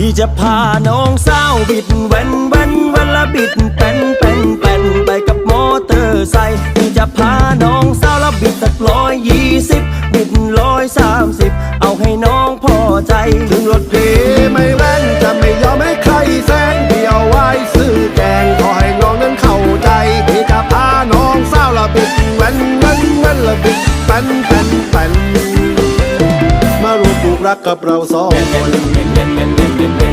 พี่จะพาน้องสาวบิดแวนแวนวันละบิดเป็นเป็นเป็นไปกับมอเตอร์ไซค์พี่จะพาน้องสาวละบิดสักร้อยยี่สิบบิดร้อยสามสิบเอาให้น้องพอใจถึงรถดีไม่แรงจะไม่ยอมให้ใครแซงเดียวไว้ซื้อแกงขอให้น้องนั้นเข้าใจพี่จะพาน้องสาวละบิดแว้นแว้นว้นละบิดเป็นเป็นเป็นมารวมผูกรักกับเราสองคน Yeah.